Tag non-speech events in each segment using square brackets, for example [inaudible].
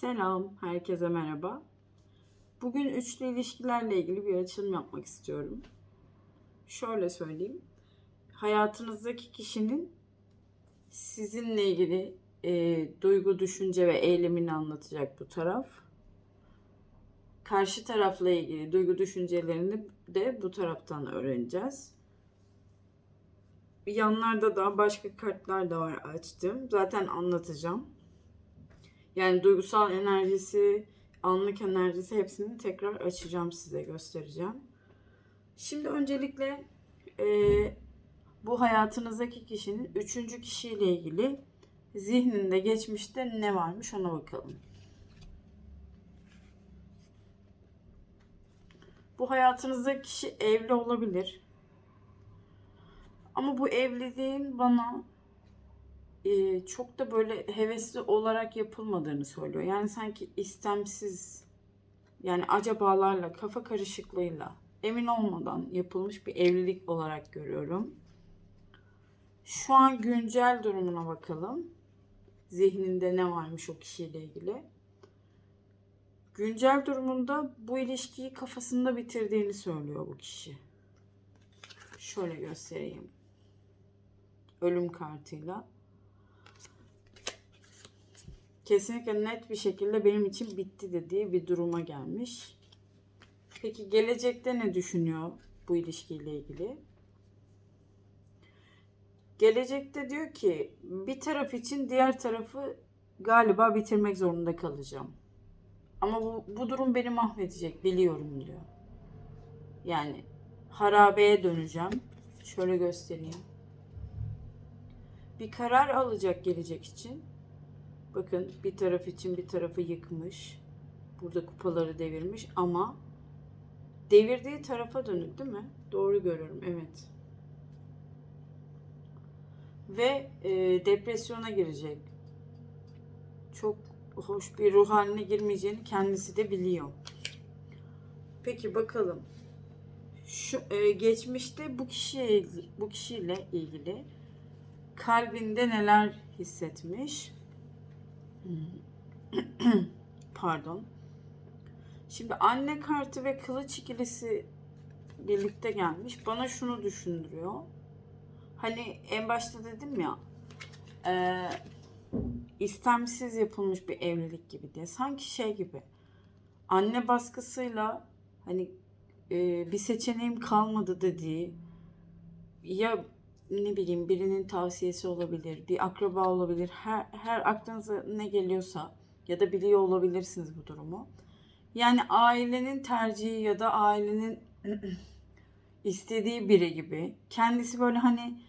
Selam, herkese merhaba. Bugün üçlü ilişkilerle ilgili bir açılım yapmak istiyorum. Şöyle söyleyeyim. Hayatınızdaki kişinin sizinle ilgili e, duygu, düşünce ve eylemini anlatacak bu taraf. Karşı tarafla ilgili duygu, düşüncelerini de bu taraftan öğreneceğiz. Yanlarda da başka kartlar da var açtım. Zaten anlatacağım. Yani duygusal enerjisi, anlık enerjisi hepsini tekrar açacağım size göstereceğim. Şimdi öncelikle e, bu hayatınızdaki kişinin üçüncü kişiyle ilgili zihninde geçmişte ne varmış ona bakalım. Bu hayatınızdaki kişi evli olabilir. Ama bu evliliğin bana e, çok da böyle hevesli olarak yapılmadığını söylüyor. Yani sanki istemsiz yani acabalarla, kafa karışıklığıyla emin olmadan yapılmış bir evlilik olarak görüyorum. Şu an güncel durumuna bakalım. Zihninde ne varmış o kişiyle ilgili. Güncel durumunda bu ilişkiyi kafasında bitirdiğini söylüyor bu kişi. Şöyle göstereyim. Ölüm kartıyla kesinlikle net bir şekilde benim için bitti dediği bir duruma gelmiş. Peki gelecekte ne düşünüyor bu ilişkiyle ilgili? Gelecekte diyor ki bir taraf için diğer tarafı galiba bitirmek zorunda kalacağım. Ama bu, bu durum beni mahvedecek biliyorum diyor. Yani harabeye döneceğim. Şöyle göstereyim. Bir karar alacak gelecek için. Bakın bir taraf için bir tarafı yıkmış. Burada kupaları devirmiş ama devirdiği tarafa dönük değil mi? Doğru görüyorum evet. Ve e, depresyona girecek. Çok hoş bir ruh haline girmeyeceğini kendisi de biliyor. Peki bakalım. Şu e, geçmişte bu kişiye bu kişiyle ilgili kalbinde neler hissetmiş? [clears throat] Pardon. Şimdi anne kartı ve kılıç ikilisi birlikte gelmiş. Bana şunu düşündürüyor. Hani en başta dedim ya e, istemsiz yapılmış bir evlilik gibi diye. Sanki şey gibi anne baskısıyla hani e, bir seçeneğim kalmadı dediği ya ne bileyim birinin tavsiyesi olabilir, bir akraba olabilir. Her, her aklınıza ne geliyorsa ya da biliyor olabilirsiniz bu durumu. Yani ailenin tercihi ya da ailenin [clears throat] istediği biri gibi. Kendisi böyle hani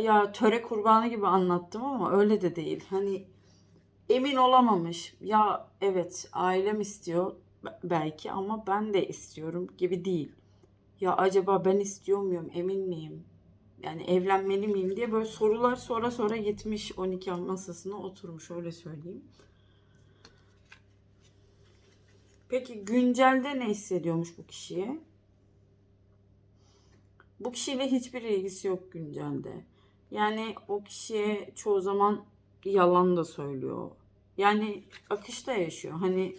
ya töre kurbanı gibi anlattım ama öyle de değil. Hani emin olamamış. Ya evet ailem istiyor belki ama ben de istiyorum gibi değil. Ya acaba ben istiyor muyum, emin miyim? Yani evlenmeli miyim diye böyle sorular sonra sonra gitmiş 12 masasına oturmuş öyle söyleyeyim. Peki güncelde ne hissediyormuş bu kişiye? Bu kişiyle hiçbir ilgisi yok güncelde. Yani o kişiye çoğu zaman yalan da söylüyor. Yani akışta yaşıyor. Hani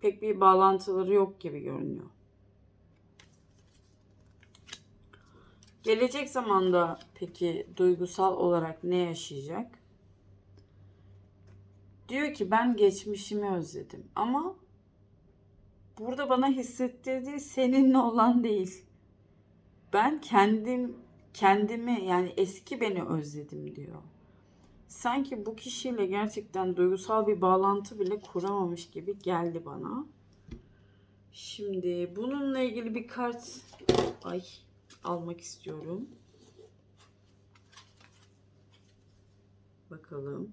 pek bir bağlantıları yok gibi görünüyor. Gelecek zamanda peki duygusal olarak ne yaşayacak? Diyor ki ben geçmişimi özledim ama burada bana hissettirdiği seninle olan değil. Ben kendim kendimi yani eski beni özledim diyor. Sanki bu kişiyle gerçekten duygusal bir bağlantı bile kuramamış gibi geldi bana. Şimdi bununla ilgili bir kart ay almak istiyorum. Bakalım.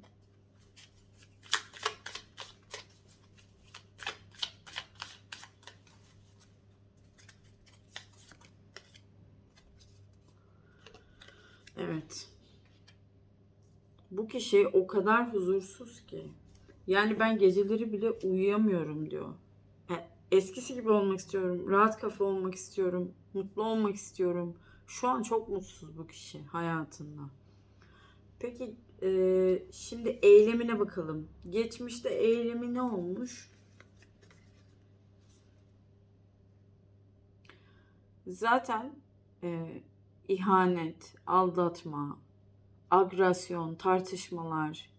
Evet. Bu kişi o kadar huzursuz ki. Yani ben geceleri bile uyuyamıyorum diyor. E, eskisi gibi olmak istiyorum. Rahat kafa olmak istiyorum. Mutlu olmak istiyorum. Şu an çok mutsuz bu kişi hayatında. Peki Ee, şimdi eylemine bakalım. Geçmişte eylemi ne olmuş? Zaten e, ihanet, aldatma, agresyon, tartışmalar.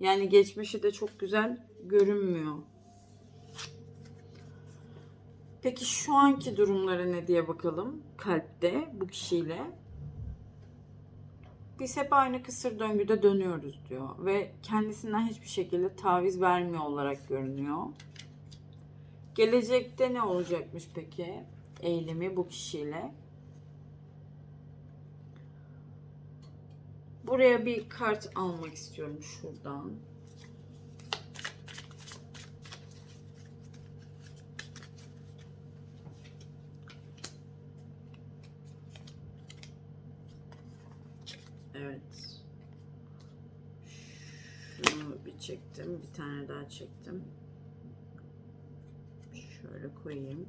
Yani geçmişi de çok güzel görünmüyor. Peki şu anki durumları ne diye bakalım kalpte bu kişiyle. Biz hep aynı kısır döngüde dönüyoruz diyor ve kendisinden hiçbir şekilde taviz vermiyor olarak görünüyor. Gelecekte ne olacakmış peki eylemi bu kişiyle? Buraya bir kart almak istiyorum şuradan. Evet. Şunu bir çektim. Bir tane daha çektim. Şöyle koyayım.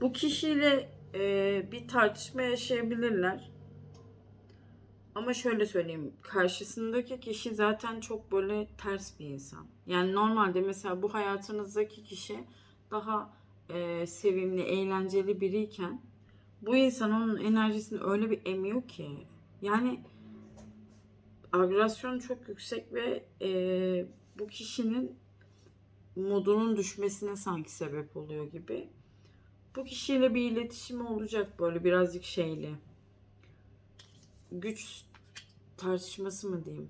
Bu kişiyle e, bir tartışma yaşayabilirler. Ama şöyle söyleyeyim. Karşısındaki kişi zaten çok böyle ters bir insan. Yani normalde mesela bu hayatınızdaki kişi daha e, sevimli, eğlenceli biriyken bu insan onun enerjisini öyle bir emiyor ki. Yani agresyon çok yüksek ve e, bu kişinin modunun düşmesine sanki sebep oluyor gibi. Bu kişiyle bir iletişimi olacak böyle birazcık şeyli. Güç tartışması mı diyeyim?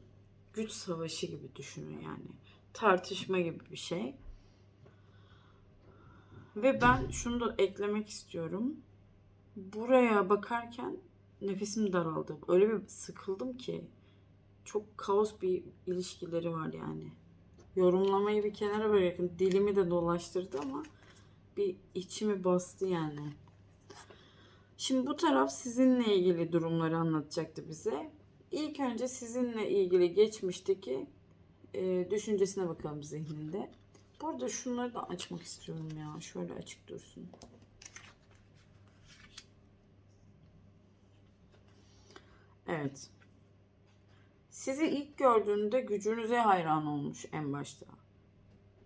Güç savaşı gibi düşünün yani. Tartışma gibi bir şey. Ve ben şunu da eklemek istiyorum. Buraya bakarken nefesim daraldı. Öyle bir sıkıldım ki. Çok kaos bir ilişkileri var yani. Yorumlamayı bir kenara bırakın. Dilimi de dolaştırdı ama bir içimi bastı yani. Şimdi bu taraf sizinle ilgili durumları anlatacaktı bize. İlk önce sizinle ilgili geçmişteki e, düşüncesine bakalım zihninde. Burada şunları da açmak istiyorum ya. Şöyle açık dursun. Evet. Sizi ilk gördüğünde gücünüze hayran olmuş en başta.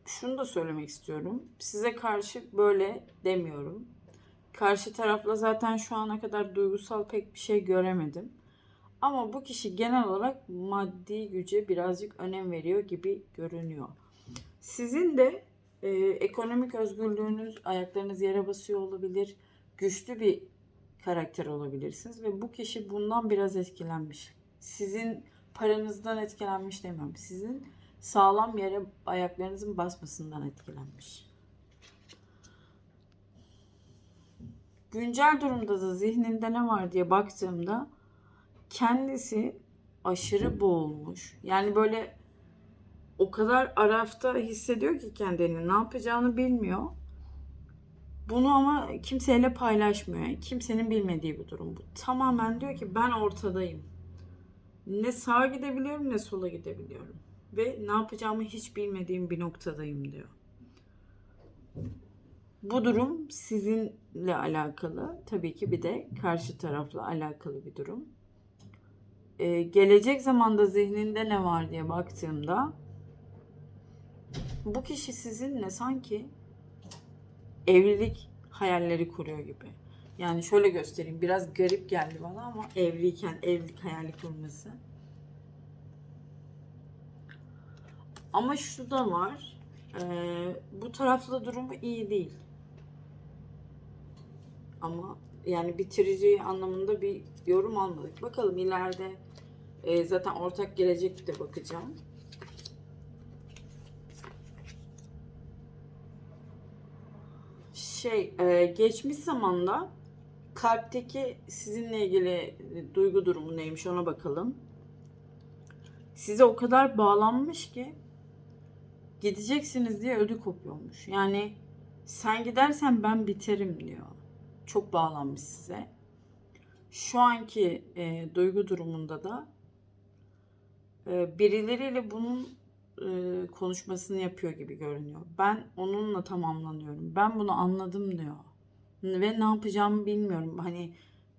Şunu da söylemek istiyorum. Size karşı böyle demiyorum. Karşı tarafla zaten şu ana kadar duygusal pek bir şey göremedim. Ama bu kişi genel olarak maddi güce birazcık önem veriyor gibi görünüyor. Sizin de e, ekonomik özgürlüğünüz, ayaklarınız yere basıyor olabilir. Güçlü bir karakter olabilirsiniz ve bu kişi bundan biraz etkilenmiş. Sizin paranızdan etkilenmiş demiyorum. Sizin sağlam yere ayaklarınızın basmasından etkilenmiş. Güncel durumda da zihninde ne var diye baktığımda kendisi aşırı boğulmuş. Yani böyle o kadar arafta hissediyor ki kendini ne yapacağını bilmiyor. Bunu ama kimseyle paylaşmıyor. Kimsenin bilmediği bir durum bu. Tamamen diyor ki ben ortadayım. Ne sağa gidebiliyorum ne sola gidebiliyorum. Ve ne yapacağımı hiç bilmediğim bir noktadayım diyor. Bu durum sizinle alakalı. Tabii ki bir de karşı tarafla alakalı bir durum. Ee, gelecek zamanda zihninde ne var diye baktığımda bu kişi sizinle sanki evlilik hayalleri kuruyor gibi. Yani şöyle göstereyim. Biraz garip geldi bana ama evliyken evlilik hayali kurması. Ama şu da var. Ee, bu tarafta durumu iyi değil. Ama yani bitirici anlamında bir yorum almadık. Bakalım ileride e, zaten ortak gelecekte bakacağım. Şey e, geçmiş zamanda kalpteki sizinle ilgili duygu durumu neymiş ona bakalım. Size o kadar bağlanmış ki gideceksiniz diye ödü kopuyormuş. Yani sen gidersen ben biterim diyor. Çok bağlanmış size. Şu anki e, duygu durumunda da e, birileriyle bunun e, konuşmasını yapıyor gibi görünüyor. Ben onunla tamamlanıyorum. Ben bunu anladım diyor. Ve ne yapacağımı bilmiyorum. Hani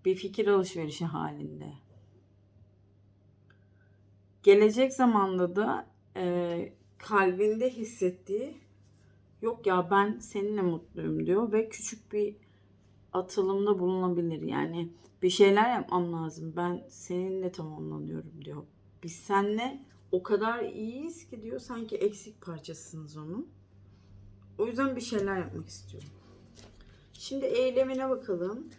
bir fikir alışverişi halinde. gelecek zamanda da e, kalbinde hissettiği yok ya ben seninle mutluyum diyor ve küçük bir atılımda bulunabilir. Yani bir şeyler yapmam lazım. Ben seninle tamamlanıyorum diyor. Biz seninle o kadar iyiyiz ki diyor sanki eksik parçasısınız onun. O yüzden bir şeyler yapmak istiyorum. Şimdi eylemine bakalım.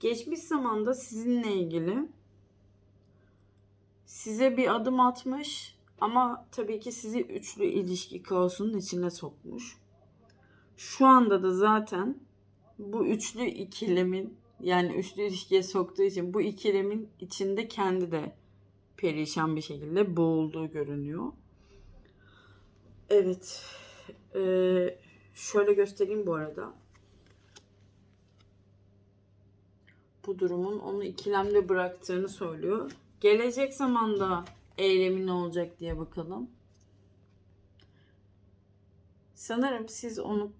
Geçmiş zamanda sizinle ilgili size bir adım atmış ama tabii ki sizi üçlü ilişki kaosunun içine sokmuş. Şu anda da zaten bu üçlü ikilemin yani üçlü ilişkiye soktuğu için bu ikilemin içinde kendi de perişan bir şekilde boğulduğu görünüyor. Evet. Ee, şöyle göstereyim bu arada. Bu durumun onu ikilemde bıraktığını söylüyor. Gelecek zamanda eylemi ne olacak diye bakalım. Sanırım siz onu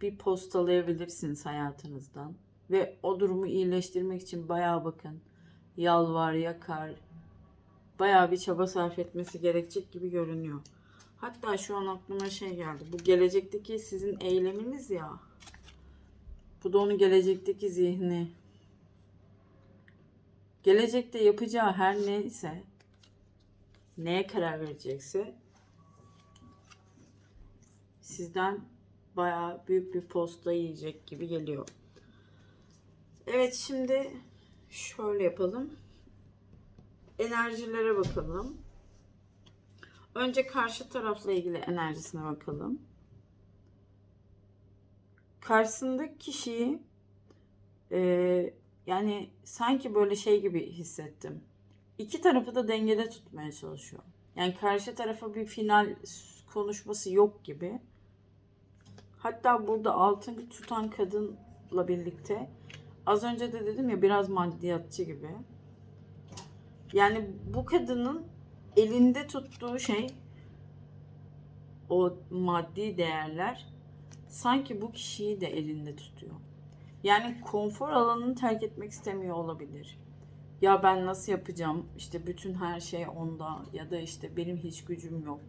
bir postalayabilirsiniz hayatınızdan. Ve o durumu iyileştirmek için bayağı bakın. Yalvar, yakar. Bayağı bir çaba sarf etmesi gerekecek gibi görünüyor. Hatta şu an aklıma şey geldi. Bu gelecekteki sizin eyleminiz ya. Bu da onun gelecekteki zihni. Gelecekte yapacağı her neyse, neye karar verecekse sizden bayağı büyük bir posta yiyecek gibi geliyor. Evet şimdi şöyle yapalım. Enerjilere bakalım. Önce karşı tarafla ilgili enerjisine bakalım. Karşısındaki kişiyi e, yani sanki böyle şey gibi hissettim. İki tarafı da dengede tutmaya çalışıyor. Yani karşı tarafa bir final konuşması yok gibi. Hatta burada altın tutan kadınla birlikte az önce de dedim ya biraz maddiyatçı gibi. Yani bu kadının elinde tuttuğu şey o maddi değerler sanki bu kişiyi de elinde tutuyor. Yani konfor alanını terk etmek istemiyor olabilir. Ya ben nasıl yapacağım? İşte bütün her şey onda ya da işte benim hiç gücüm yok.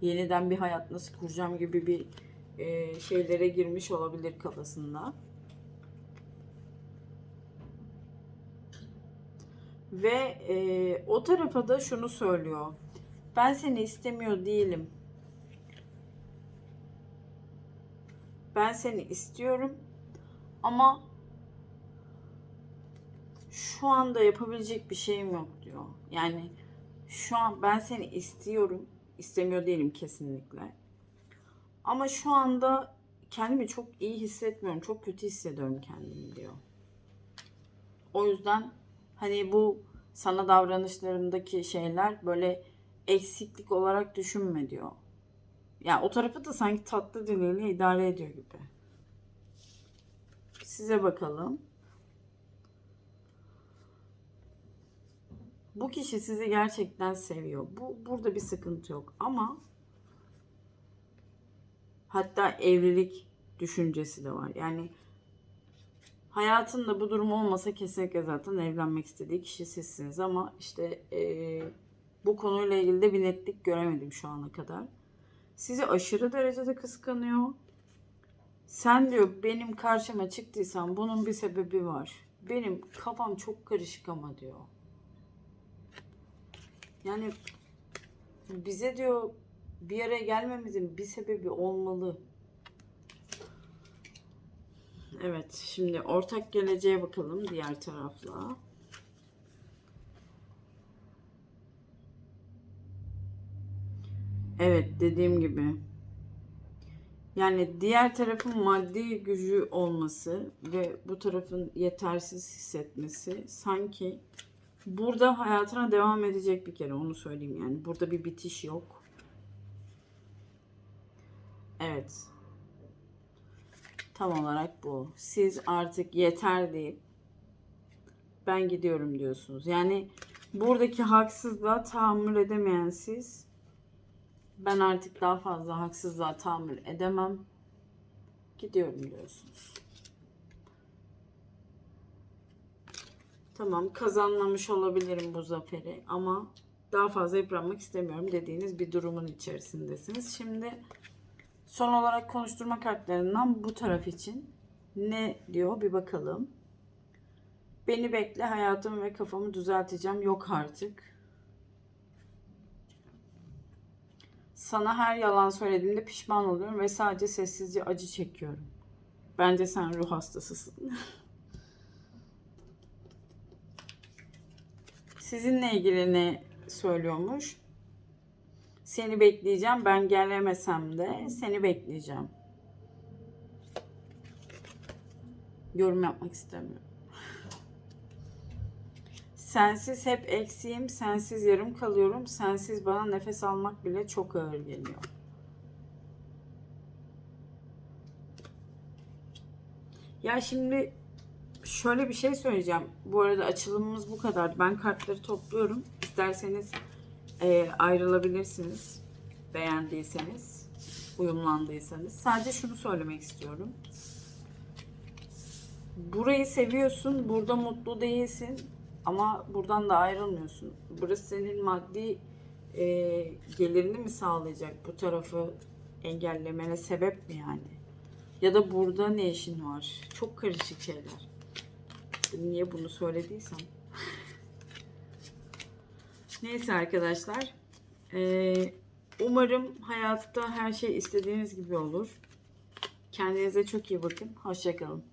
Yeniden bir hayat nasıl kuracağım gibi bir e, şeylere girmiş olabilir kafasında. Ve e, o tarafa da şunu söylüyor. Ben seni istemiyor değilim. Ben seni istiyorum ama şu anda yapabilecek bir şeyim yok diyor. Yani şu an ben seni istiyorum. istemiyor değilim kesinlikle. Ama şu anda kendimi çok iyi hissetmiyorum. Çok kötü hissediyorum kendimi diyor. O yüzden hani bu sana davranışlarındaki şeyler böyle eksiklik olarak düşünme diyor. Yani o tarafı da sanki tatlı diliyle idare ediyor gibi. Size bakalım. Bu kişi sizi gerçekten seviyor. Bu burada bir sıkıntı yok ama hatta evlilik düşüncesi de var. Yani hayatında bu durum olmasa kesinlikle zaten evlenmek istediği kişi sizsiniz ama işte ee, bu konuyla ilgili de bir netlik göremedim şu ana kadar. Sizi aşırı derecede kıskanıyor. Sen diyor benim karşıma çıktıysan bunun bir sebebi var. Benim kafam çok karışık ama diyor. Yani bize diyor bir araya gelmemizin bir sebebi olmalı. Evet, şimdi ortak geleceğe bakalım diğer tarafla. Evet, dediğim gibi. Yani diğer tarafın maddi gücü olması ve bu tarafın yetersiz hissetmesi sanki burada hayatına devam edecek bir kere onu söyleyeyim yani. Burada bir bitiş yok. Evet. Tam olarak bu. Siz artık yeter deyip ben gidiyorum diyorsunuz. Yani buradaki haksızlığa tahammül edemeyen siz ben artık daha fazla haksızlığa tahammül edemem. Gidiyorum diyorsunuz. Tamam kazanmamış olabilirim bu zaferi ama daha fazla yıpranmak istemiyorum dediğiniz bir durumun içerisindesiniz. Şimdi son olarak konuşturma kartlarından bu taraf için ne diyor bir bakalım. Beni bekle hayatımı ve kafamı düzelteceğim yok artık. Sana her yalan söylediğimde pişman oluyorum ve sadece sessizce acı çekiyorum. Bence sen ruh hastasısın. [laughs] Sizinle ilgili ne söylüyormuş? Seni bekleyeceğim. Ben gelemesem de seni bekleyeceğim. Yorum yapmak istemiyorum. Sensiz hep eksiğim, sensiz yarım kalıyorum. Sensiz bana nefes almak bile çok ağır geliyor. Ya şimdi şöyle bir şey söyleyeceğim. Bu arada açılımımız bu kadar. Ben kartları topluyorum. İsterseniz e, ayrılabilirsiniz. Beğendiyseniz, uyumlandıysanız. Sadece şunu söylemek istiyorum. Burayı seviyorsun, burada mutlu değilsin ama buradan da ayrılmıyorsun. Burası senin maddi e, gelirini mi sağlayacak? Bu tarafı engellemene sebep mi yani? Ya da burada ne işin var? Çok karışık şeyler. Niye bunu söylediysem. Neyse arkadaşlar. Ee, umarım hayatta her şey istediğiniz gibi olur. Kendinize çok iyi bakın. Hoşçakalın.